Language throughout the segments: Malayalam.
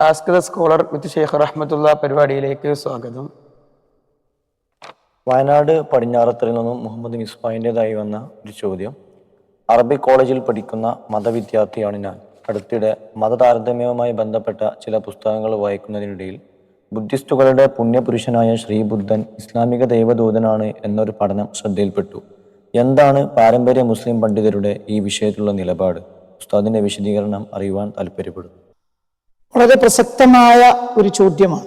Ask the scholar with Sheikh Rahmatullah പരിപാടിയിലേക്ക് സ്വാഗതം. വയനാട് പടിഞ്ഞാറത്തറിൽ നിന്നും മുഹമ്മദ് മിസ്ബായിന്റെതായി വന്ന ഒരു ചോദ്യം. അറബി കോളേജിൽ പഠിക്കുന്ന മതവിദ്യാർത്ഥിയാണ് ഞാൻ. അടുത്തിടെ മതതാരതമ്യവുമായി ബന്ധപ്പെട്ട ചില പുസ്തകങ്ങൾ വായിക്കുന്നതിനിടയിൽ ബുദ്ധിസ്റ്റുകളുടെ പുണ്യപുരുഷനായ ശ്രീബുദ്ധൻ ഇസ്ലാമിക ദൈവദൂതനാണ് എന്നൊരു പഠനം ശ്രദ്ധയിൽപ്പെട്ടു. എന്താണ് പാരമ്പര്യ മുസ്ലിം പണ്ഡിതരുടെ ഈ വിഷയത്തിലുള്ള നിലപാട്? ഉസ്താദിന്റെ വിശദീകരണം അറിയുവാൻ താല്പര്യപ്പെടുന്നു വളരെ പ്രസക്തമായ ഒരു ചോദ്യമാണ്.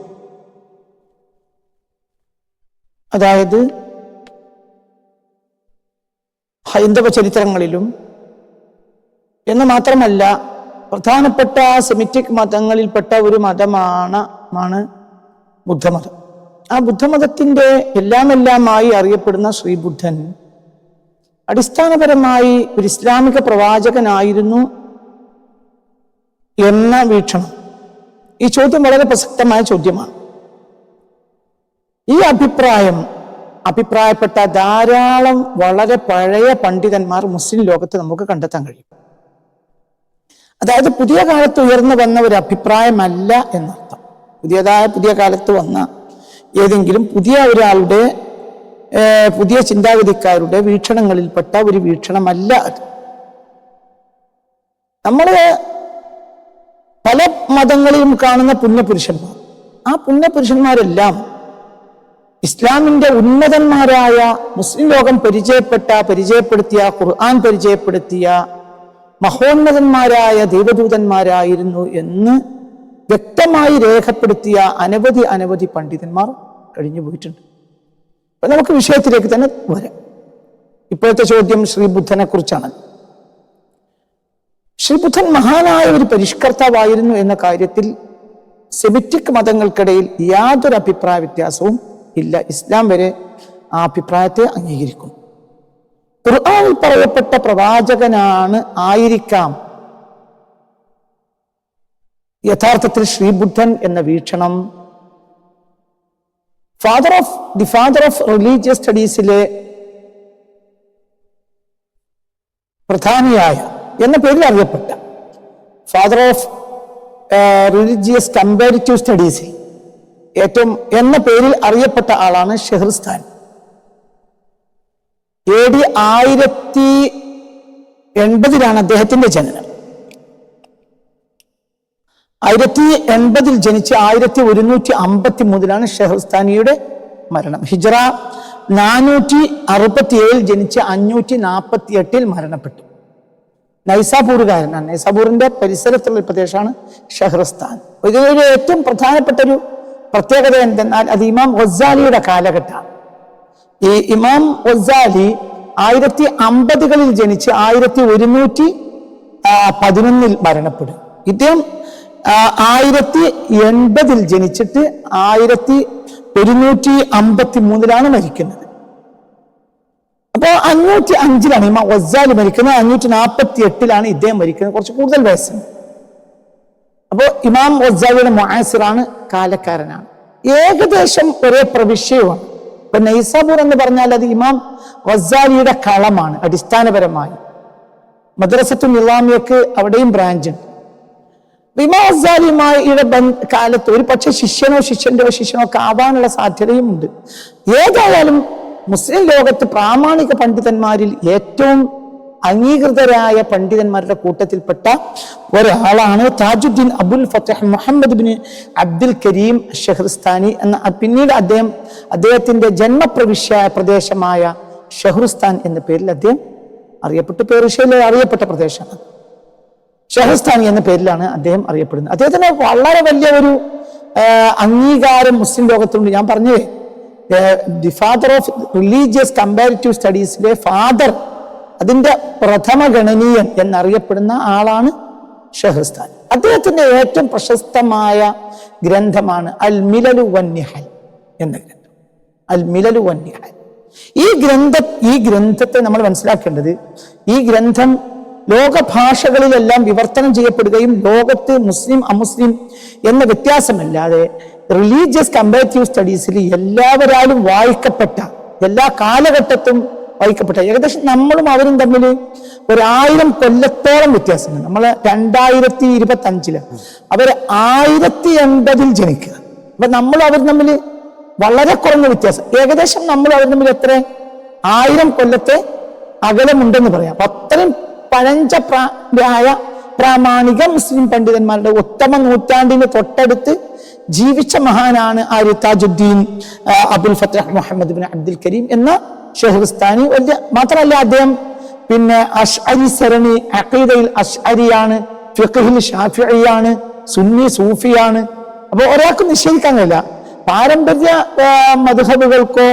അതായത് ഹൈന്ദവ ചരിത്രങ്ങളിലും എന്ന് മാത്രമല്ല പ്രധാനപ്പെട്ട സെമിറ്റിക് മതങ്ങളിൽപ്പെട്ട ഒരു മതമാണ് ആണ് ബുദ്ധമതം. ആ ബുദ്ധമതത്തിന്റെ എല്ലാമെല്ലാമായി അറിയപ്പെടുന്ന ശ്രീബുദ്ധൻ അടിസ്ഥാനപരമായി ഒരു ഇസ്ലാമിക പ്രവാചകനായിരുന്നു എന്ന വീക്ഷണം. ഈ ചോദ്യം വളരെ പ്രസക്തമായ ചോദ്യമാണ്. ഈ അഭിപ്രായം അഭിപ്രായപ്പെട്ട ധാരാളം വളരെ പഴയ പണ്ഡിതന്മാർ മുസ്ലിം ലോകത്ത് നമുക്ക് കണ്ടെത്താൻ കഴിയും. അതായത് പുതിയ കാലത്ത് ഉയർന്നു വന്ന ഒരു അഭിപ്രായമല്ല എന്നർത്ഥം. പുതിയതായ പുതിയ കാലത്ത് വന്ന ഏതെങ്കിലും പുതിയ ഒരാളുടെ പുതിയ ചിന്താഗതിക്കാരുടെ വീക്ഷണങ്ങളിൽപ്പെട്ട ഒരു വീക്ഷണമല്ല അത്. നമ്മൾ പല മതങ്ങളിലും കാണുന്ന പുണ്യപുരുഷന്മാർ. ആ പുണ്യപുരുഷന്മാരെല്ലാം ഇസ്ലാമിന്റെ ഉന്നതന്മാരായ മുസ്ലിം ലോകം പരിചയപ്പെട്ട പരിചയപ്പെടുത്തിയ ഖുർആൻ പരിചയപ്പെടുത്തിയ മഹോന്നതന്മാരായ ദൈവദൂതന്മാരായിരുന്നു എന്ന് വ്യക്തമായി രേഖപ്പെടുത്തിയ അനവധി അനവധി പണ്ഡിതന്മാർ കഴിഞ്ഞു പോയിട്ടുണ്ട്. അപ്പൊ നമുക്ക് വിഷയത്തിലേക്ക് തന്നെ വരാം. ഇപ്പോഴത്തെ ചോദ്യം ശ്രീബുദ്ധനെ കുറിച്ചാണ് ശ്രീബുദ്ധൻ മഹാനായ ഒരു പരിഷ്കർത്താവായിരുന്നു എന്ന കാര്യത്തിൽ സെമിറ്റിക് മതങ്ങൾക്കിടയിൽ യാതൊരു അഭിപ്രായ വ്യത്യാസവും ഇല്ല. ഇസ്ലാം വരെ ആ അഭിപ്രായത്തെ അംഗീകരിക്കും ഖുർആാനിൽ പറയപ്പെട്ട പ്രവാചകനാണ് ആയിരിക്കാം. യഥാർത്ഥത്തിൽ ശ്രീബുദ്ധൻ എന്ന വീക്ഷണം father of the father of religious സ്റ്റഡീസിലെ പ്രധാനിയായ എന്ന പേരിൽ അറിയപ്പെട്ട ഫാദർ ഓഫ് റിലിജിയസ് കമ്പാരിറ്റീവ് സ്റ്റഡീസിൽ ഏറ്റവും എന്ന പേരിൽ അറിയപ്പെട്ട ആളാണ് ഷെഹർസ്ഥാൻ എ ഡി ആയിരത്തി എൺപതിലാണ് അദ്ദേഹത്തിന്റെ ജനനം. ആയിരത്തി എൺപതിൽ ജനിച്ച് ആയിരത്തി ഒരുന്നൂറ്റി അമ്പത്തി മൂന്നിലാണ് ഷെഹർസ്ഥാനിയുടെ മരണം. ഹിജറ നാനൂറ്റി അറുപത്തി ഏഴിൽ ജനിച്ച് അഞ്ഞൂറ്റി നാൽപ്പത്തി എട്ടിൽ മരണപ്പെട്ടു. നൈസാപൂറുകാരനാണ് നൈസാപൂറിന്റെ പരിസരത്തുള്ള പ്രദേശമാണ് ഷെഹ്റസ്ഥാൻ. ഇതിലൊരു ഏറ്റവും പ്രധാനപ്പെട്ട ഒരു പ്രത്യേകത എന്തെന്നാൽ അത് ഇമാം ഒസാലിയുടെ കാലഘട്ടമാണ്. ഈ ഇമാം ഒസാലി ആയിരത്തി അമ്പതുകളിൽ ജനിച്ച് ആയിരത്തി ഒരുന്നൂറ്റി പതിനൊന്നിൽ മരണപ്പെടും. ഇദ്ദേഹം ആയിരത്തി എൺപതിൽ ജനിച്ചിട്ട് ആയിരത്തി ഒരുന്നൂറ്റി അമ്പത്തി മൂന്നിലാണ് മരിക്കുന്നത്. അപ്പോ അഞ്ഞൂറ്റി അഞ്ചിലാണ് ഇമാം വസാലി മരിക്കുന്നത്. അഞ്ഞൂറ്റി നാൽപ്പത്തി എട്ടിലാണ് ഇദ്ദേഹം മരിക്കുന്നത്. കുറച്ച് കൂടുതൽ വയസ്സുണ്ട് അപ്പോൾ ഇമാം വസാലിയുടെ മുആസിറാണ് കാലക്കാരനാണ്. ഏകദേശം ഒരേ പ്രവിശ്യവുമാണ് ഇപ്പൊ നൈസാബൂർ എന്ന് പറഞ്ഞാൽ അത് ഇമാം വസാലിയുടെ കളമാണ് അടിസ്ഥാനപരമായി. മദ്രസത്തു നിലാമിയൊക്കെ അവിടെയും ബ്രാഞ്ച് ഉണ്ട്. ഇമാം വസാലിയുമായിയുടെ കാലത്ത് ഒരു പക്ഷെ ശിഷ്യനോ ശിഷ്യന്റെ ശിഷ്യനോ ഒക്കെ ആവാനുള്ള സാധ്യതയും ഉണ്ട് ഏതായാലും മുസ്ലിം ലോകത്ത് പ്രാമാണിക പണ്ഡിതന്മാരിൽ ഏറ്റവും അംഗീകൃതരായ പണ്ഡിതന്മാരുടെ കൂട്ടത്തിൽപ്പെട്ട ഒരാളാണ് Tajuddin Abul Fattah Muhammad bin Abdul Karim Shahrastani എന്ന പിന്നീട് അദ്ദേഹം അദ്ദേഹത്തിന്റെ ജന്മപ്രവിശ്യ പ്രദേശമായ ഷെഹ്റുസ്ഥാൻ എന്ന പേരിൽ അദ്ദേഹം അറിയപ്പെട്ടു പേർഷ്യയിലെ അറിയപ്പെട്ട പ്രദേശമാണ്. ഷെഹ്റിസ്ഥാനി എന്ന പേരിലാണ് അദ്ദേഹം അറിയപ്പെടുന്നത്. അദ്ദേഹത്തിന് വളരെ വലിയ ഒരു അംഗീകാരം മുസ്ലിം ലോകത്തുണ്ട് ഞാൻ പറഞ്ഞേ the father of religious comparative സ്റ്റഡീസിലെ father അതിന്റെ പ്രഥമ ഗണനീയൻ എന്നറിയപ്പെടുന്ന ആളാണ് ഷെഹ്രിസ്ഥാൻ അദ്ദേഹത്തിന്റെ ഏറ്റവും പ്രശസ്തമായ ഗ്രന്ഥമാണ് അൽ മിലലു വന്യഹൽ എന്ന ഗ്രന്ഥം. അൽ മിലലു വന്യഹൽ ഈ ഗ്രന്ഥ ഈ ഗ്രന്ഥത്തെ നമ്മൾ മനസ്സിലാക്കേണ്ടത് ഈ ഗ്രന്ഥം ലോകഭാഷകളിലെല്ലാം വിവർത്തനം ചെയ്യപ്പെടുകയും ലോകത്ത് മുസ്ലിം അമുസ്ലിം എന്ന വ്യത്യാസമല്ലാതെ റിലീജിയസ് കമ്പാരിറ്റീവ് സ്റ്റഡീസിൽ എല്ലാവരാലും വായിക്കപ്പെട്ട എല്ലാ കാലഘട്ടത്തും വായിക്കപ്പെട്ട ഏകദേശം നമ്മളും അവരും തമ്മിൽ ഒരായിരം കൊല്ലത്തോളം വ്യത്യാസമുണ്ട്. നമ്മൾ രണ്ടായിരത്തി ഇരുപത്തി അഞ്ചിൽ അവർ ആയിരത്തി എൺപതിൽ ജനിക്കുക. അപ്പൊ നമ്മൾ അവർ തമ്മിൽ വളരെ കുറഞ്ഞ വ്യത്യാസം. ഏകദേശം നമ്മൾ അവർ തമ്മിൽ എത്ര? ആയിരം കൊല്ലത്തെ അകലമുണ്ടെന്ന് പറയാം. അപ്പൊ അത്രയും പഴഞ്ച പ്രായ പ്രാമാണിക മുസ്ലിം പണ്ഡിതന്മാരുടെ ഉത്തമ നൂറ്റാണ്ടിന് തൊട്ടടുത്ത് ജീവിച്ച മഹാനാണ് ആര്യ താജുദ്ദീൻ അബുൽ ഫത്തഹ് മുഹമ്മദ് ബിൻ അബ്ദുൽ കരീം എന്ന ഷെഹ്റുസ്ഥാനി വലിയ മാത്രമല്ല അദ്ദേഹം പിന്നെ അഷ്അരി സരണി അഖീദയിൽ അഷ്അരിയാണ് ഫിഖിൽ ഷാഫിയാണ് സുന്നി സൂഫിയാണ്. അപ്പോൾ ഒരാൾക്കും നിഷേധിക്കാൻ കഴിയില്ല. പാരമ്പര്യ മധുഹബുകൾക്കോ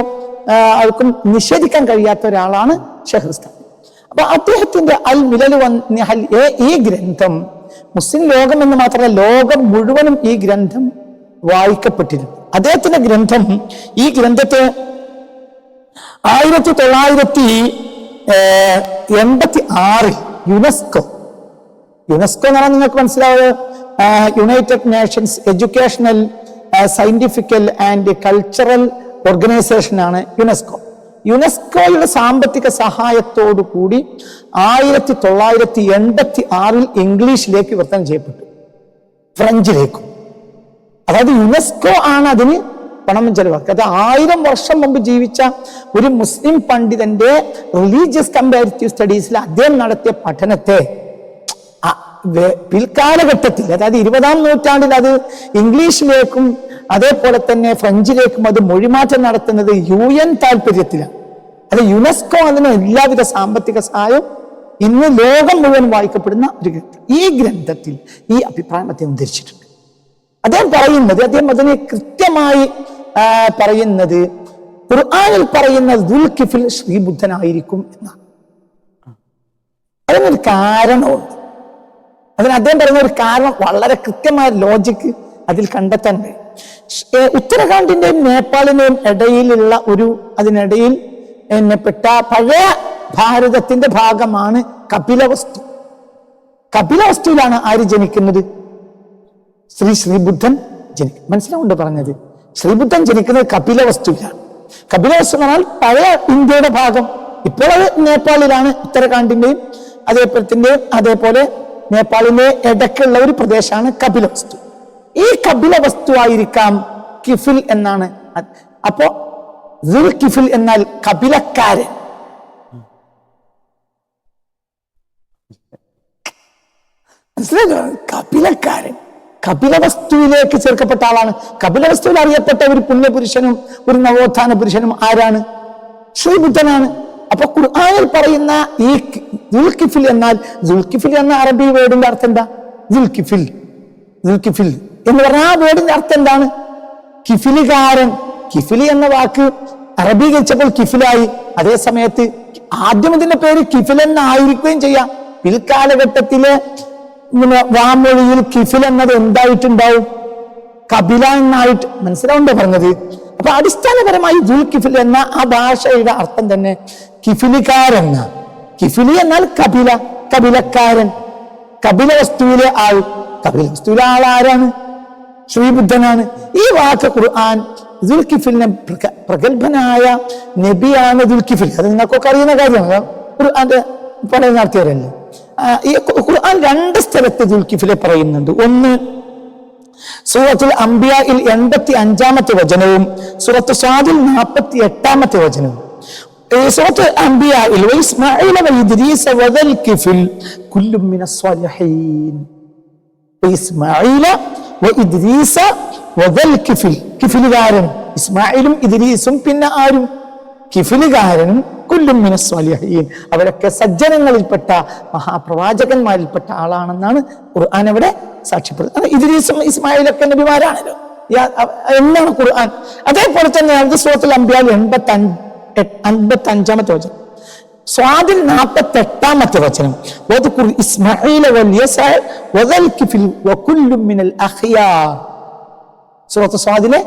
ആൾക്കും നിഷേധിക്കാൻ കഴിയാത്ത ഒരാളാണ് ഷെഹ്റുസ്ഥാൻ അപ്പൊ അദ്ദേഹത്തിന്റെ അൽ മിലൽ ഏ- ഈ ഗ്രന്ഥം മുസ്ലിം ലോകം എന്ന് മാത്രമല്ല ലോകം മുഴുവനും ഈ ഗ്രന്ഥം വായിക്കപ്പെട്ടിരുന്നു. അദ്ദേഹത്തിന്റെ ഗ്രന്ഥം ഈ ഗ്രന്ഥത്തെ ആയിരത്തി തൊള്ളായിരത്തി എൺപത്തി ആറിൽ യുനെസ്കോ യുനെസ്കോ എന്ന് പറഞ്ഞാൽ നിങ്ങൾക്ക് മനസ്സിലാവുക. United Nations Educational Scientifical and Cultural Organization ആണ് യുനെസ്കോ. യുനെസ്കോയുടെ സാമ്പത്തിക സഹായത്തോടു കൂടി ആയിരത്തി തൊള്ളായിരത്തി എൺപത്തി ആറിൽ ഇംഗ്ലീഷിലേക്ക് വിവർത്തനം ചെയ്യപ്പെട്ടു. ഫ്രഞ്ചിലേക്കും. അതായത് യുനെസ്കോ ആണ് അതിന് പണം ചെലവാക്കുക അത് ആയിരം വർഷം മുമ്പ് ജീവിച്ച ഒരു മുസ്ലിം പണ്ഡിതന്റെ റിലീജിയസ് കമ്പാരിറ്റീവ് സ്റ്റഡീസിൽ അദ്ദേഹം നടത്തിയ പഠനത്തെ പിൽക്കാലഘട്ടത്തിൽ അതായത് ഇരുപതാം നൂറ്റാണ്ടിൽ അത് ഇംഗ്ലീഷിലേക്കും അതേപോലെ തന്നെ ഫ്രഞ്ചിലേക്കും അത് മൊഴിമാറ്റം നടത്തുന്നത് യു എൻ താല്പര്യത്തിലാണ് അത് യുനെസ്കോ അതിന് എല്ലാവിധ സാമ്പത്തിക സഹായം ഇന്ന് ലോകം മുഴുവൻ വായിക്കപ്പെടുന്ന ഒരു ഗ്രന്ഥം. ഈ ഗ്രന്ഥത്തിൽ ഈ അഭിപ്രായം അദ്ദേഹം ധരിച്ചിട്ടുണ്ട് അദ്ദേഹം പറയുന്നത് അദ്ദേഹം അതിനെ കൃത്യമായി പറയുന്നത് ഖുർആനിൽ പറയുന്ന ദുൽഖിഫിൽ ശ്രീബുദ്ധനായിരിക്കും എന്നാണ്. അതിനൊരു കാരണമുണ്ട്. അതിന് അദ്ദേഹം പറയുന്ന ഒരു കാരണം വളരെ കൃത്യമായ ലോജിക്ക് അതിൽ കണ്ടെത്താൻ കഴിയും. ഉത്തരാഖണ്ഡിന്റെയും നേപ്പാളിന്റെയും ഇടയിലുള്ള ഒരു അതിനിടയിൽ എന്നെപ്പെട്ട പഴയ ഭാരതത്തിന്റെ ഭാഗമാണ് കപിലവസ്തു. കപിലവസ്തുവിലാണ് ആര് ജനിക്കുന്നത്? ശ്രീ ശ്രീബുദ്ധൻ ജനിക്കും മനസ്സിലാവുണ്ടോ പറഞ്ഞത്? ശ്രീബുദ്ധൻ ജനിക്കുന്നത് കപില വസ്തുവിലാണ്. കപില വസ്തു പറഞ്ഞാൽ പഴയ ഇന്ത്യയുടെ ഭാഗം. ഇപ്പോൾ അത് നേപ്പാളിലാണ് ഉത്തരാഖണ്ഡിന്റെയും അതേപോലത്തിന്റെയും അതേപോലെ നേപ്പാളിന്റെ ഇടയ്ക്കുള്ള ഒരു പ്രദേശമാണ് കപില വസ്തു. ഈ കപിലവസ്തു ആയിരിക്കാം കിഫിൽ എന്നാണ്. അപ്പോ കിഫിൽ എന്നാൽ കപിലക്കാരൻ. മനസ്സിലായോ? കപിലക്കാരൻ. കപിലവസ്തുവിലേക്ക് ചേർക്കപ്പെട്ട ആളാണ്. കപിലവസ്തുവിൽ അറിയപ്പെട്ട ഒരു പുണ്യപുരുഷനും ഒരു നവോത്ഥാന പുരുഷനും ആരാണ്? ശ്രീബുദ്ധനാണ്. അപ്പൊ ഖുർആനിൽ പറയുന്ന ഈ ദുൽഖിഫിൽ എന്നാൽ ദുൽഖിഫിൽ എന്ന അറബി വേർഡിന്റെ അർത്ഥം എന്താ? ദുൽഖിഫിൽ. ദുൽഖിഫിൽ. എന്ന് പറഞ്ഞ ആ വേർഡിന്റെ അർത്ഥം എന്താണ്? കിഫിലുകാരൻ. കിഫിലി എന്ന വാക്ക് അറബീകരിച്ചപ്പോൾ കിഫിലായി. അതേ സമയത്ത് ആദ്യം ഇതിന്റെ പേര് കിഫിൽ എന്നായിരിക്കുകയും ചെയ്യാം. പിൽക്കാലഘട്ടത്തിലെ ഇങ്ങനെ വാമൊഴിയിൽ കിഫിൽ എന്നത് എന്തായിട്ടുണ്ടാവും? കപില എന്നായിട്ട് മനസ്സിലാവുണ്ടോ പറഞ്ഞത്? അപ്പൊ അടിസ്ഥാനപരമായി ദുൽ കിഫിൽ എന്ന ആ ഭാഷയുടെ അർത്ഥം തന്നെ കിഫിലിക്കാരെന്ന കിഫിലി എന്നാൽ കപില കപിലക്കാരൻ കപില വസ്തുവിലെ ആൾ കപില വസ്തുവിലെ ആൾ ആരാണ് ശ്രീബുദ്ധനാണ്. ഈ വാക്ക് ഖുർആൻ ദുൽക്കിഫിലിനെ പ്രഗ- പ്രഗത്ഭനായ നബിയാണ് ദുൽക്കിഫിൽ അത് നിങ്ങൾക്കൊക്കെ അറിയുന്ന കാര്യമാണ്. ഖുർആന്റെ പഠനം നടത്തിയവരല്ലേ ഈ ഖുർആൻ രണ്ട് സ്ഥലത്ത് ദുൽഖിഫിലെ പറയുന്നുണ്ട്. ഒന്ന് സൂറത്തുൽ അംബിയയിൽ എൺപത്തി അഞ്ചാമത്തെ വചനവും സൂറത്ത് സ്വാദിൽ നാൽപ്പത്തി എട്ടാമത്തെ വചനവും സൂറത്ത് ഇസ്മായിലും ഇദ്രീസും പിന്നെ ആരും? കിഫിലുകാരനും കുല്ലും മിനസ്വാലിഹീൻ അവരൊക്കെ സജ്ജനങ്ങളിൽപ്പെട്ട മഹാപ്രവാചകന്മാരിൽപ്പെട്ട ആളാണെന്നാണ് ഖുർആൻ അവിടെ സാക്ഷ്യപ്പെടുന്നത്. ഇദ്രീസും ഇസ്മായിലൊക്കെ നബിമാരാണല്ലോ. എന്നാണ് ഖുർആൻ? അതേപോലെ തന്നെ അത് സുഹൃത്തിൽ അമ്പ്യാൽ എൺപത്തി അൻപത്തി അഞ്ചാമത്തെ വചനം. സ്വാതിൽ നാൽപ്പത്തി എട്ടാമത്തെ വചനം സുഹൃത്ത് സ്വാദിലെ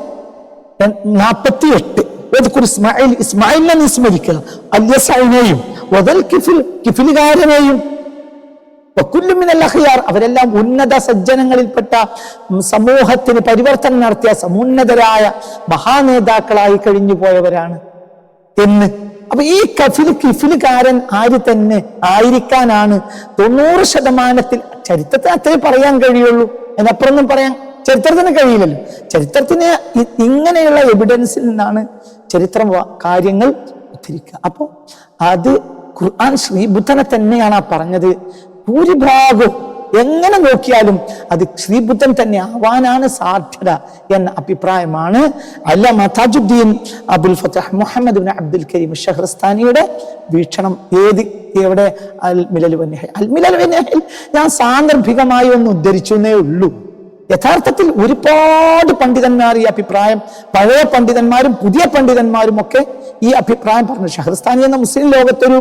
നാൽപ്പത്തി എട്ട് ഇസ്മായിൽ ഇസ്മായിലിനെ നീ സ്മരിക്കുക അല്യസായിനെയും വതൽ കിഫിൽ കിഫിലുകാരനെയും വകുല്ലും അവരെല്ലാം ഉന്നത സജ്ജനങ്ങളിൽപ്പെട്ട സമൂഹത്തിന് പരിവർത്തനം നടത്തിയ സമുന്നതരായ മഹാനേതാക്കളായി കഴിഞ്ഞു പോയവരാണ് എന്ന്. അപ്പൊ ഈ കഫിൽ കിഫിലുകാരൻ ആര് തന്നെ ആയിരിക്കാനാണ് തൊണ്ണൂറ് ശതമാനത്തിൽ ചരിത്രത്തെ അത്രേ പറയാൻ കഴിയുള്ളൂ. അതിനപ്പുറമൊന്നും പറയാൻ ചരിത്രത്തിന് കഴിയില്ലല്ലോ. ചരിത്രത്തിന് ഇങ്ങനെയുള്ള എവിഡൻസിൽ നിന്നാണ് ചരിത്രം കാര്യങ്ങൾ ഉദ്ധരിക്കുക. അപ്പോൾ അത് ഖുർആൻ ശ്രീബുദ്ധനെ തന്നെയാണ് ആ പറഞ്ഞത്. ഭൂരിഭാഗവും എങ്ങനെ നോക്കിയാലും അത് ശ്രീബുദ്ധൻ തന്നെ ആവാനാണ് സാധ്യത എന്ന അഭിപ്രായമാണ്. അല്ല മതാജുദ്ദീൻ Abul Fattah Muhammad bin Abdul Karim ഷഹ്റസ്ഥാനിയുടെ വീക്ഷണം ഏത് എവിടെ? അൽ മിലൽ വന്യഹൽ അൽ മിലൽ വന്യഹൽ ഞാൻ സാന്ദർഭികമായി ഒന്ന് ഉദ്ധരിച്ചു എന്നേ ഉള്ളൂ. യഥാർത്ഥത്തിൽ ഒരുപാട് പണ്ഡിതന്മാർ ഈ അഭിപ്രായം പഴയ പണ്ഡിതന്മാരും പുതിയ പണ്ഡിതന്മാരും ഒക്കെ ഈ അഭിപ്രായം പറഞ്ഞു. ഷഹർസ്ഥാനി എന്ന മുസ്ലിം ലോകത്തൊരു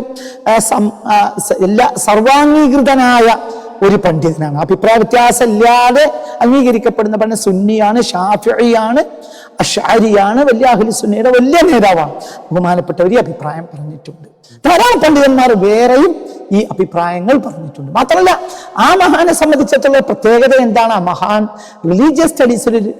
എല്ലാ സർവാംഗീകൃതനായ ഒരു പണ്ഡിതനാണ്. അഭിപ്രായ വ്യത്യാസമില്ലാതെ അംഗീകരിക്കപ്പെടുന്ന പണ്ഡിതൻ സുന്നിയാണ് ഷാഫിയാണ് അഷാരിയാണ് വലിയ അഖിൽ സുന്നിയുടെ വലിയ നേതാവാണ്. ബഹുമാനപ്പെട്ടവർ ഈ അഭിപ്രായം പറഞ്ഞിട്ടുണ്ട്. ധാരാളം പണ്ഡിതന്മാർ വേറെയും ഈ അഭിപ്രായങ്ങൾ പറഞ്ഞിട്ടുണ്ട്. മാത്രമല്ല ആ മഹാനെ സംബന്ധിച്ചിടത്തോളം പ്രത്യേകത എന്താണ്? ആ മഹാൻ റിലീജിയസ് സ്റ്റഡീസിൽ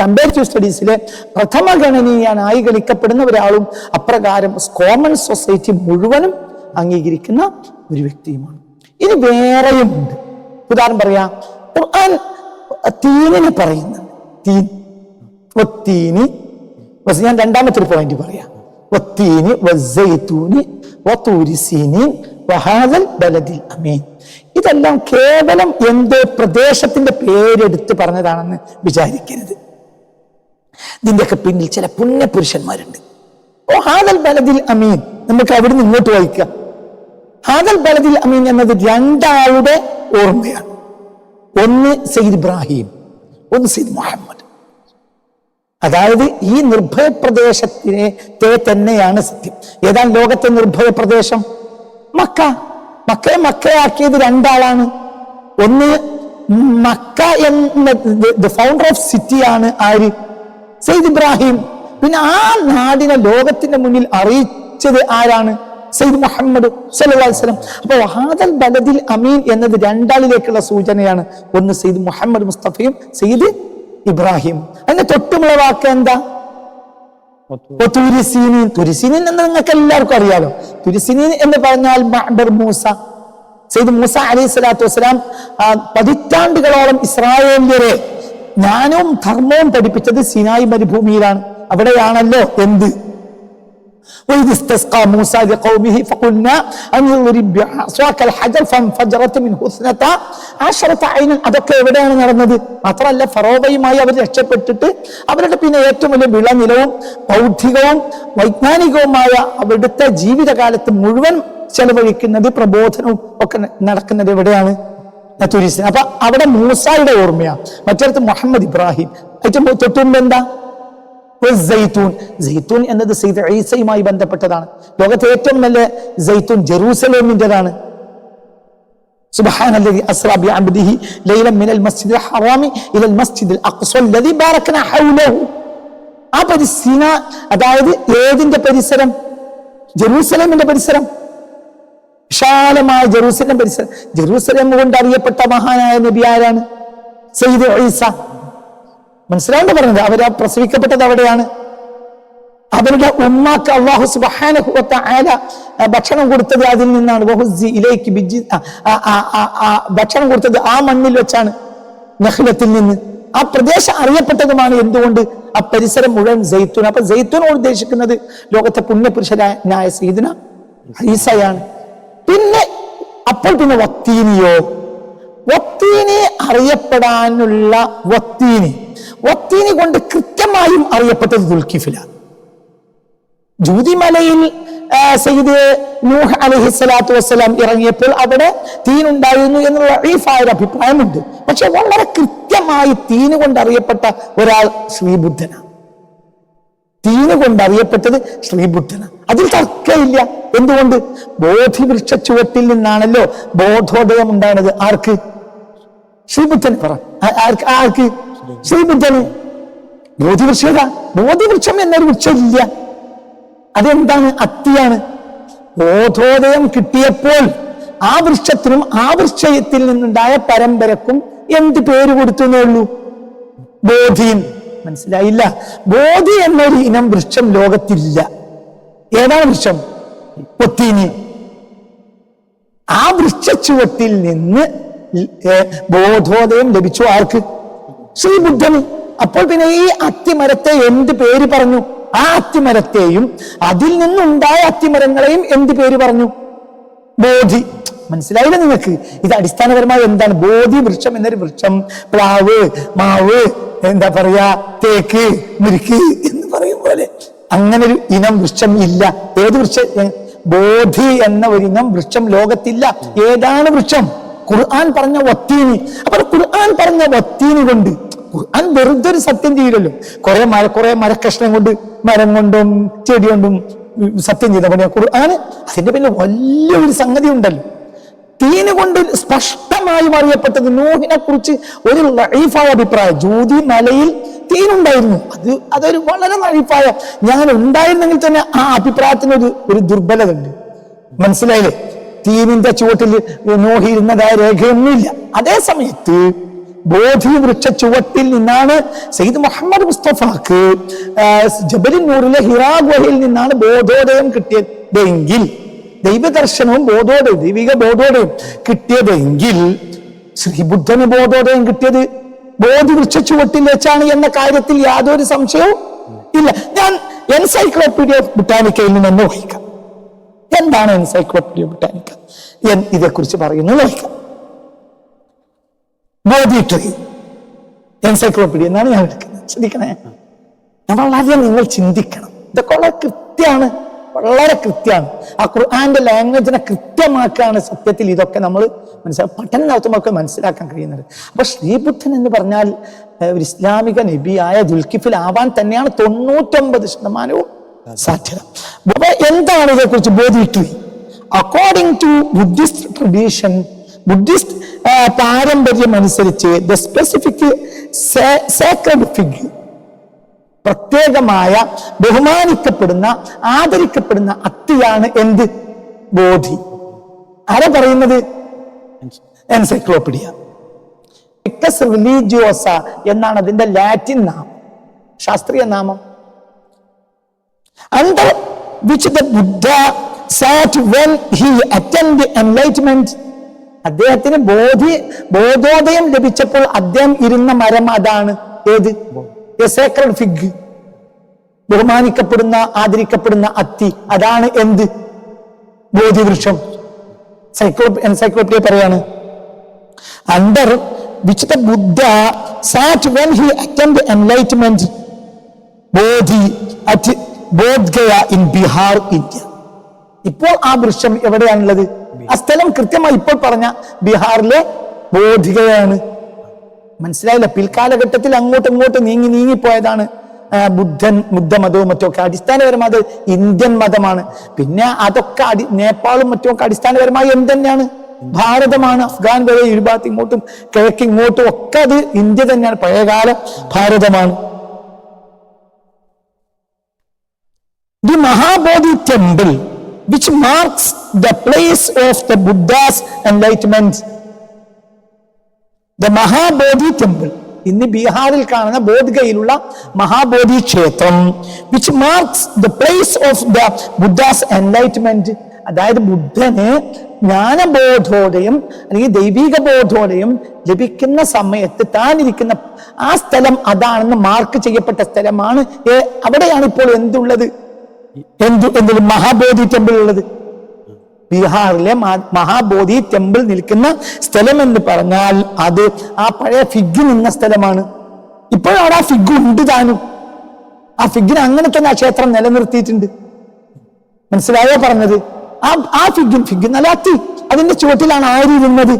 കമ്പാരിറ്റീവ് സ്റ്റഡീസിലെ പ്രഥമ ഗണനീയനായി ഗണിക്കപ്പെടുന്ന ഒരാളും അപ്രകാരം കോമൺ സൊസൈറ്റി മുഴുവനും അംഗീകരിക്കുന്ന ഒരു വ്യക്തിയുമാണ്. ഇനി വേറെയും ഉണ്ട്. ഉദാഹരണം പറയാം ഖുർആൻ തീനിനെ പറയുന്നുണ്ട് തീൻ. ഒത്തീനി ഞാൻ രണ്ടാമത്തെ ഒരു പോയിന്റ് പറയാം. ഒത്തീനി വസൈത്തൂനി വത്തൂരി സീനീൻ വഹാദൽ ബലദിൽ അമീൻ. ഇതെല്ലാം കേവലം എന്തോ പ്രദേശത്തിന്റെ പേരെടുത്ത് പറഞ്ഞതാണെന്ന് വിചാരിക്കരുത്. ഇതിന്റെയൊക്കെ പിന്നിൽ ചില പുണ്യപുരുഷന്മാരുണ്ട്. ഓ ഹാദൽ ബലദിൽ അമീൻ. നമുക്ക് അവിടുന്ന് ഇങ്ങോട്ട് വായിക്കാം. ഹാദൽ ബലദിൽ അമീൻ എന്നത് രണ്ടാളുടെ ഓർമ്മയാണ്. ഒന്ന് സെയ്ദ് ഇബ്രാഹിം ഒന്ന് സെയ്ദ് മുഹമ്മദ്. അതായത് ഈ നിർഭയ പ്രദേശത്തിനെ തന്നെയാണ് സത്യം. ഏതാണ് ലോകത്തെ നിർഭയ പ്രദേശം? മക്ക. മക്കയെ മക്കയാക്കിയത് രണ്ടാളാണ്. ഒന്ന് മക്ക എന്ന ഫൗണ്ടർ ഓഫ് സിറ്റിയാണ് ആര്? സെയ്ദ് ഇബ്രാഹിം. പിന്നെ ആ നാടിനെ ലോകത്തിന്റെ മുന്നിൽ അറിയിച്ചത് ആരാണ്? സെയ്ദ് മുഹമ്മദ് വസല്ലം. അപ്പൊ വഹാദൽ ബലദിൽ അമീൻ എന്നത് രണ്ടാളിലേക്കുള്ള സൂചനയാണ്. ഒന്ന് സെയ്ദ് മുഹമ്മദ് മുസ്തഫയും സെയ്ദ് ഇബ്രാഹിം. അതിന്റെ തൊട്ടുമുള്ള വാക്ക് എന്താ? തുരിസീനി തുരിസീനി എന്ന് നിങ്ങൾക്ക് എല്ലാവർക്കും അറിയാലോ. തുരിസീനീൻ എന്ന് പറഞ്ഞാൽ മഹബർ മൂസ. സെയ്ദ് മൂസ അലൈഹി സ്വലാത്തു വസ്സലാം പതിറ്റാണ്ടുകളോളം ഇസ്രായേലിയരെ ജ്ഞാനവും ധർമ്മവും പഠിപ്പിച്ചത് സിനായി മരുഭൂമിയിലാണ്. അവിടെയാണല്ലോ എന്ത്? وإذ استسقى موسى لقومه فقلنا أن يضرب بعصاك الحجر فانفجرت منه اثنتا عشرة عينا അതൊക്കെ എവിടെയാണ് നടന്നത് മാത്രമല്ല ഫറോവയുമായി അവർ രക്ഷപ്പെട്ടിട്ട് അവരുടെ പിന്നെ ഏറ്റവും വലിയ വിളനിലവും ബൗദ്ധികവും വൈജ്ഞാനികവുമായ അവിടുത്തെ ജീവിതകാലത്ത് മുഴുവൻ ചെലവഴിക്കുന്നത് പ്രബോധനവും ഒക്കെ നടക്കുന്നത് എവിടെയാണ് തുരിസ് അപ്പൊ അവിടെ മൂസായുടെ ഓർമ്മയാണ് മറ്റടുത്ത് മുഹമ്മദ് ഇബ്രാഹിം ഏറ്റവും തൊട്ടുമുമ്പ് എന്താ സൈത്തൂൻ സൈത്തൂൻ എന്നത് സെയ്ദ് ഈസയുമായി ബന്ധപ്പെട്ടതാണ് ലോകത്തെ ഏറ്റവും നല്ല സൈത്തൂൻ ജെറൂസലേമിൻ്റെതാണ് سبحان الذي أسرى بعبده ليلا من المسجد الحرام إلى المسجد الأقصى الذي باركنا حوله ആ പരിസ്ഥിന അതായത് ഏതിന്റെ പരിസരം ജെറൂസലേമിന്റെ പരിസരം വിശാലമായ ജെറൂസലേം പരിസരം ജെറൂസലേം കൊണ്ട് അറിയപ്പെട്ട മഹാനായ നബി ആരാണ് സയ്യിദ് ഈസ മനസ്സിലാണ്ട് പറഞ്ഞത് അവർ പ്രസവിക്കപ്പെട്ടത് അവിടെയാണ്. അവരുടെ ഉമ്മാക്ക് അള്ളാഹു ആ, ഭക്ഷണം കൊടുത്തത് അതിൽ നിന്നാണ്. ഇലൈക്ക് ആ, ഭക്ഷണം കൊടുത്തത് ആ മണ്ണിൽ വെച്ചാണ് നഹ്ലത്തിൽ നിന്ന്. ആ പ്രദേശം അറിയപ്പെട്ടതുമാണ് എന്തുകൊണ്ട്? ആ പരിസരം മുഴുവൻ ജയ്ത്തൂൻ അപ്പൊ ജയ്ത്തൂനോട് ഉദ്ദേശിക്കുന്നത് ലോകത്തെ പുണ്യപുരുഷനായ സീദന ഹീസയാണ് പിന്നെ അപ്പോൾ പിന്നെ വത്തീനിയോ? വത്തീനെ അറിയപ്പെടാനുള്ള വത്തീനി. വത്തീനി കൊണ്ട് കൃത്യമായും അറിയപ്പെട്ടത് ദുൽഖിഫിലാണ്. ജൂതിമലയിൽ സയ്യിദ് നൂഹ് അലഹി സ്വലാത്തു വസ്സലാം ഇറങ്ങിയപ്പോൾ അവിടെ തീനുണ്ടായിരുന്നു എന്നുള്ള ഒരു അഭിപ്രായമുണ്ട്. പക്ഷെ വളരെ കൃത്യമായി തീന് കൊണ്ട് അറിയപ്പെട്ട ഒരാൾ ശ്രീബുദ്ധനാണ്. തീന് കൊണ്ട് അറിയപ്പെട്ടത് ശ്രീബുദ്ധനാണ്. അതിൽ തർക്കമില്ല. എന്തുകൊണ്ട്? ബോധിവൃക്ഷ ചുവട്ടിൽ നിന്നാണല്ലോ ബോധോദയം ഉണ്ടായത്. ആർക്ക്? ശ്രീബുദ്ധൻ പറ. ആർക്ക്? ആർക്ക്? ശ്രീബുദ്ധന് ബോധിവൃക്ഷ ബോധിവൃക്ഷം എന്നൊരു വൃക്ഷമില്ല. അതെന്താണ്? അത്തിയാണ്. ബോധോദയം കിട്ടിയപ്പോൾ ആ വൃക്ഷത്തിനും ആ വൃക്ഷയത്തിൽ നിന്നുണ്ടായ പരമ്പരക്കും എന്ത് പേര് കൊടുത്തു എന്നേ ഉള്ളൂ? ബോധിൻ. മനസ്സിലായില്ല? ബോധി എന്നൊരു ഇനം വൃക്ഷം ലോകത്തില്ല. ഏതാണ് വൃക്ഷം? ഒത്തീനി ആ വൃക്ഷച്ചുവട്ടിൽ നിന്ന് ബോധോദയം ലഭിച്ചു ആർക്ക്? ശ്രീബുദ്ധന്. അപ്പോൾ പിന്നെ ഈ അത്തിമരത്തെ എന്ത് പേര് പറഞ്ഞു? ആ അത്തിമരത്തെയും അതിൽ നിന്നുണ്ടായ അത്തിമരങ്ങളെയും എന്ത് പേര് പറഞ്ഞു? ബോധി. മനസ്സിലായില്ല നിങ്ങൾക്ക്? ഇത് അടിസ്ഥാനപരമായി എന്താണ്? ബോധി വൃക്ഷം എന്നൊരു വൃക്ഷം. പ്ലാവ് മാവ് എന്താ പറയാ തേക്ക് മുരുക്ക് എന്ന് പറയും പോലെ. അങ്ങനെ ഒരു ഇനം വൃക്ഷം ഇല്ല. ഏത് വൃക്ഷം? ബോധി എന്ന ഒരു ഇനം വൃക്ഷം ലോകത്തില്ല. ഏതാണ് വൃക്ഷം? ഖുർആൻ പറഞ്ഞ വത്തീനി. അപ്പൊ ഖുർആൻ പറഞ്ഞ വത്തീനി കൊണ്ട് ഖുർആൻ വെറുതെ ഒരു സത്യം ചെയ്യില്ലല്ലോ. കുറെ മര കുറെ മരക്കഷ്ണം കൊണ്ട് മരം കൊണ്ടും ചെടി കൊണ്ടും സത്യം ചെയ്ത പണിയാ ഖുർആൻ അതിന്റെ പിന്നെ വലിയൊരു സംഗതി ഉണ്ടല്ലോ. തീന് കൊണ്ട് സ്പഷ്ടമായും അറിയപ്പെട്ടത് നൂഹിനെ കുറിച്ച് ഒരു ലൈഫായ അഭിപ്രായം. ജ്യോതി മലയിൽ തീനുണ്ടായിരുന്നു. അത് അതൊരു വളരെ ലൈഫായ ഞാൻ ഉണ്ടായിരുന്നെങ്കിൽ തന്നെ ആ അഭിപ്രായത്തിന് ഒരു ഒരു ദുർബലത ഉണ്ട് മനസ്സിലായില്ലേ? തീനിന്റെ ചുവട്ടിൽ നോഹി ഇരുന്നതായ രേഖയൊന്നുമില്ല. അതേ സമയത്ത് ബോധി വൃക്ഷ ചുവട്ടിൽ നിന്നാണ് സയ്യിദ് മുഹമ്മദ് മുസ്തഫാക്ക് ജബലിൻ നൂറിലെ ഹിറാ ഗുഹയിൽ നിന്നാണ് ബോധോദയം കിട്ടിയതെങ്കിൽ ദൈവദർശനവും ബോധോദയം ദൈവിക ബോധോദയം കിട്ടിയതെങ്കിൽ ശ്രീബുദ്ധന് ബോധോദയം കിട്ടിയത് ബോധി വൃക്ഷ ചുവട്ടിൽ വെച്ചാണ് എന്ന കാര്യത്തിൽ യാതൊരു സംശയവും ഇല്ല. ഞാൻ എൻസൈക്ലോപീഡിയ ഓഫ് ബുട്ടാനിക്കയിൽ നിന്ന് വായിക്കാം. എന്താണ് എൻസൈക്ലോപീഡിയ ബുട്ടാനിക്ക ഞാൻ ഇതേക്കുറിച്ച് പറയുന്നത് വായിക്കാം. ബോധി എൻസൈക്ലോപ്പീഡിയ എന്നാണ് ഞാൻ എടുക്കുന്നത് ശ്രദ്ധിക്കണേ വളരെ നിങ്ങൾ ചിന്തിക്കണം. ഇതൊക്കെ വളരെ കൃത്യമാണ്. വളരെ കൃത്യമാണ്. ആ ഖുർആാന്റെ ലാംഗ്വേജിനെ കൃത്യമാക്കാണ് സത്യത്തിൽ ഇതൊക്കെ നമ്മൾ മനസ്സിലാക്കി പഠനം നടത്തുമ്പോൾ മനസ്സിലാക്കാൻ കഴിയുന്നത്. അപ്പൊ ശ്രീബുദ്ധൻ എന്ന് പറഞ്ഞാൽ ഒരു ഇസ്ലാമിക നബിയായ ദുൽഖിഫിൽ ആവാൻ തന്നെയാണ് തൊണ്ണൂറ്റൊമ്പത് ശതമാനവും സാധ്യത. എന്താണ് ഇതേക്കുറിച്ച് ബോധിട്ടു according to Buddhist tradition Buddhist പാരമ്പര്യം അനുസരിച്ച് ദ സ്പെസിഫിക് സേക്രഡ് ഫിഗ് പ്രത്യേകമായ ബഹുമാനിക്കപ്പെടുന്ന ആദരിക്കപ്പെടുന്ന അത്തിയാണ് എന്ത്? ബോധി. ആരാ പറയുന്നത്? എൻസൈക്ലോപീഡിയ ഫിക്കസ് റിലീജിയോസ എന്നാണ് അതിന്റെ ലാറ്റിൻ നാമം. ശാസ്ത്രീയ നാമം. Under which the Buddha sat when he attained enlightenment അദ്ദേഹത്തിന് ബോധി ബോധോദയം ലഭിച്ചപ്പോൾ അദ്ദേഹം ഇരുന്ന മരം അതാണ്. ഏത്? സേക്രഡ് ഫിഗ് ബഹുമാനിക്കപ്പെടുന്ന ആദരിക്കപ്പെടുന്ന അത്തി. അതാണ് എന്ത്? ബോധിവൃക്ഷം. സൈക്ലോ എൻസൈക്ലോപ്പീഡിയ പറയാണ്. Under the Buddha sat when he attempt enlightenment Bodhi at Bodh Gaya in Bihar India ഇപ്പോൾ ആ വൃക്ഷം എവിടെയാണുള്ളത്? ആ സ്ഥലം കൃത്യമായി ഇപ്പോൾ പറഞ്ഞ ബീഹാറിലെ ബോധികയാണ്. മനസ്സിലായില്ല? പിൽക്കാലഘട്ടത്തിൽ അങ്ങോട്ടും ഇങ്ങോട്ടും നീങ്ങി നീങ്ങിപ്പോയതാണ് ബുദ്ധൻ ബുദ്ധമതവും മറ്റുമൊക്കെ. അടിസ്ഥാനപരമായി ഇന്ത്യൻ മതമാണ്. പിന്നെ അതൊക്കെ അടി നേപ്പാളും മറ്റുമൊക്കെ അടിസ്ഥാനപരമായി എന്ത് തന്നെയാണ്? ഭാരതമാണ്. അഫ്ഗാൻ വരെ ഇരുഭാഗത്ത് ഇങ്ങോട്ടും കിഴക്ക് ഇങ്ങോട്ടും ഒക്കെ അത് ഇന്ത്യ തന്നെയാണ്. പഴയകാല ഭാരതമാണ്. The Mahabodhi temple, which marks the place of the Buddha's enlightenment. The Mahabodhi temple, ഇന്ന് ബീഹാറിൽ കാണുന്ന ബോധ്ഗയിലുള്ള മഹാബോധി ക്ഷേത്രം which marks the place of the Buddha's enlightenment അതായത് ബുദ്ധന് ജ്ഞാനബോധോദയം അല്ലെങ്കിൽ ദൈവിക ബോധോദയം ലഭിക്കുന്ന സമയത്ത് താൻ ഇരിക്കുന്ന ആ സ്ഥലം അതാണെന്ന് മാർക്ക് ചെയ്യപ്പെട്ട സ്ഥലമാണ്. അവിടെയാണ് ഇപ്പോൾ എന്തുള്ളത്? എന്തു എന്തിലും മഹാബോധി ടെമ്പിൾ ഉള്ളത്? ബീഹാറിലെ മഹാബോധി ടെമ്പിൾ നിൽക്കുന്ന സ്ഥലം എന്ന് പറഞ്ഞാൽ അത് ആ പഴയ ഫിഗ് നിന്ന സ്ഥലമാണ്. ഇപ്പോഴവിടെ ആ ഫിഗ് ഉണ്ട് താനും. ആ ഫിഗിന് അങ്ങനെ തന്നെ ആ ക്ഷേത്രം നിലനിർത്തിയിട്ടുണ്ട്. മനസ്സിലായോ പറഞ്ഞത്? ആ ആ ഫിഗും ഫിഗ് നല്ല അത്തി അതിന്റെ ചുവട്ടിലാണ് ആരിരുന്നത്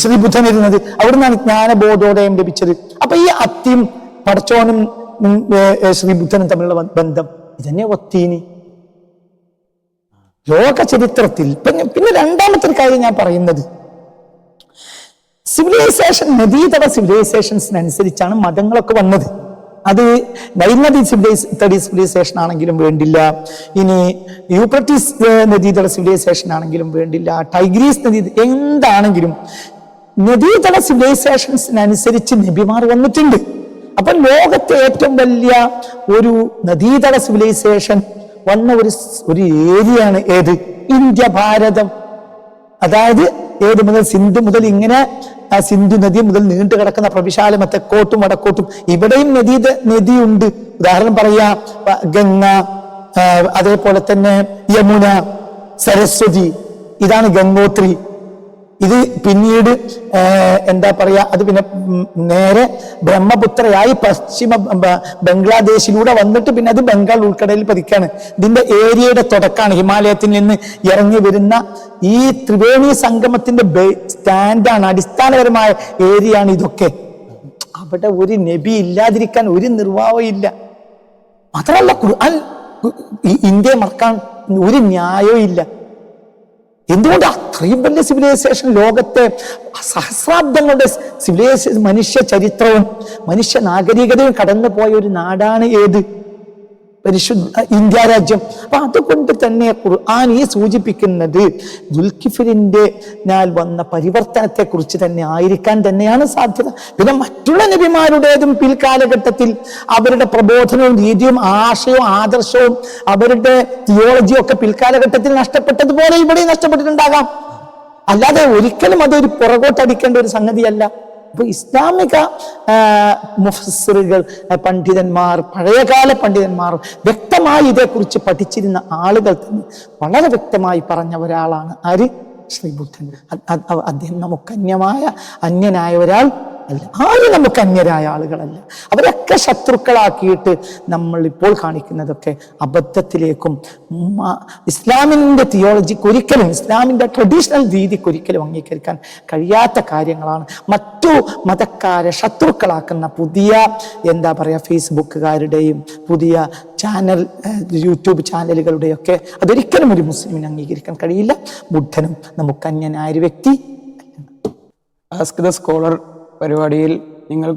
ശ്രീബുദ്ധൻ ഇരുന്നത്. അവിടുന്നാണ് ജ്ഞാനബോധോദയം ലഭിച്ചത്. അപ്പൊ ഈ അത്തിയും പടച്ചോനും ശ്രീ ബുദ്ധനും തമ്മിലുള്ള ബന്ധം. ഇതന്നെ ഒത്തീനി ലോക ചരിത്രത്തിൽ പിന്നെ രണ്ടാമത്തെ ഒരു കാര്യം ഞാൻ പറയുന്നത്. സിവിലൈസേഷൻ നദീതട സിവിലൈസേഷൻസിനനുസരിച്ചാണ് മതങ്ങളൊക്കെ വന്നത്. അത് നൈൽ നദി സിവിലൈസ് തടി സിവിലൈസേഷൻ ആണെങ്കിലും വേണ്ടില്ല. ഇനി യൂപ്രട്ടീസ് നദീതട സിവിലൈസേഷൻ ആണെങ്കിലും വേണ്ടില്ല. ടൈഗ്രീസ് നദി എന്താണെങ്കിലും നദീതട സിവിലൈസേഷൻസിനനുസരിച്ച് നബിമാർ വന്നിട്ടുണ്ട്. അപ്പൊ ലോകത്തെ ഏറ്റവും വലിയ ഒരു നദീതട സിവിലൈസേഷൻ വന്ന ഒരു ഒരു ഏരിയയാണ് ഏത്? ഇന്ത്യ ഭാരതം. അതായത് ഏത് മുതൽ സിന്ധു മുതൽ ഇങ്ങനെ സിന്ധു നദി മുതൽ നീണ്ടു കിടക്കുന്ന പ്രവിശാലം തെക്കോട്ടും വടക്കോട്ടും ഇവിടെയും നദി നദിയുണ്ട്. ഉദാഹരണം പറയാ ഗംഗ അതേപോലെ തന്നെ യമുന സരസ്വതി. ഇതാണ് ഗംഗോത്രി. ഇത് പിന്നീട് എന്താ പറയാ അത് പിന്നെ നേരെ ബ്രഹ്മപുത്രയായി പശ്ചിമ ബംഗ്ലാദേശിലൂടെ വന്നിട്ട് പിന്നെ അത് ബംഗാൾ ഉൾക്കടലിൽ പതിക്കാണ്. ഇതിന്റെ ഏരിയയുടെ തുടക്കമാണ് ഹിമാലയത്തിൽ നിന്ന് ഇറങ്ങി വരുന്ന ഈ ത്രിവേണി സംഗമത്തിന്റെ സ്റ്റാൻഡാണ്. അടിസ്ഥാനപരമായ ഏരിയ ആണ് ഇതൊക്കെ. അവിടെ ഒരു നബി ഇല്ലാതിരിക്കാൻ ഒരു നിർവാഹവും ഇല്ല. മാത്രമല്ല ഖുർആൻ ഇന്ത്യയെ മറക്കാൻ ഒരു ന്യായവും ഇല്ല. എന്തുകൊണ്ട് വലിയ സിവിലൈസേഷൻ ലോകത്തെ സഹസ്രാബ്ദങ്ങളുടെ സിവിലൈസേഷൻ മനുഷ്യ ചരിത്രവും മനുഷ്യ നാഗരികതയും കടന്നു പോയ ഒരു നാടാണ് ഏത്? പരിശുദ്ധ ഇന്ത്യ രാജ്യം. അപ്പൊ അതുകൊണ്ട് തന്നെ ഖുർആൻ ഈ സൂചിപ്പിക്കുന്നത് ദുൽഖിഫിലിന്റെ നാൽ വന്ന പരിവർത്തനത്തെ കുറിച്ച് തന്നെ ആയിരിക്കാൻ തന്നെയാണ് സാധ്യത. പിന്നെ മറ്റുള്ള നബിമാരുടേതും പിൽക്കാലഘട്ടത്തിൽ അവരുടെ പ്രബോധനവും രീതിയും ആശയവും ആദർശവും അവരുടെ തിയോളജിയും ഒക്കെ പിൽക്കാലഘട്ടത്തിൽ നഷ്ടപ്പെട്ടതുപോലെ ഇവിടെ നഷ്ടപ്പെട്ടിട്ടുണ്ടാകാം. അല്ലാതെ ഒരിക്കലും അതൊരു പുറകോട്ടടിക്കേണ്ട ഒരു സംഗതിയല്ല. അപ്പൊ ഇസ്ലാമിക മുഫസറുകൾ പണ്ഡിതന്മാർ പഴയകാല പണ്ഡിതന്മാർ വ്യക്തമായി ഇതേക്കുറിച്ച് പഠിച്ചിരുന്ന ആളുകൾ തന്നെ വളരെ വ്യക്തമായി പറഞ്ഞ ഒരാളാണ് ആര് ശ്രീബുദ്ധൻ അദ്ദേഹം നമുക്ക് അന്യമായ അന്യനായ ഒരാൾ അല്ല ആരും നമുക്ക് അന്യരായ ആളുകളല്ല. അവരൊക്കെ ശത്രുക്കളാക്കിയിട്ട് നമ്മൾ ഇപ്പോൾ കാണിക്കുന്നതൊക്കെ അബദ്ധത്തിലേക്കും ഇസ്ലാമിന്റെ തിയോളജിക്ക് ഒരിക്കലും ഇസ്ലാമിന്റെ ട്രഡീഷണൽ രീതിക്ക് ഒരിക്കലും അംഗീകരിക്കാൻ കഴിയാത്ത കാര്യങ്ങളാണ്. മറ്റു മതക്കാരെ ശത്രുക്കളാക്കുന്ന പുതിയ എന്താ പറയുക ഫേസ്ബുക്കുകാരുടെയും പുതിയ ചാനൽ യൂട്യൂബ് ചാനലുകളുടെയൊക്കെ അതൊരിക്കലും ഒരു മുസ്ലിമിന് അംഗീകരിക്കാൻ കഴിയില്ല. ബുദ്ധനും നമുക്ക് അന്യനായ ഒരു വ്യക്തി ദ സ്കോളർ പരിപാടിയിൽ നിങ്ങൾക്ക്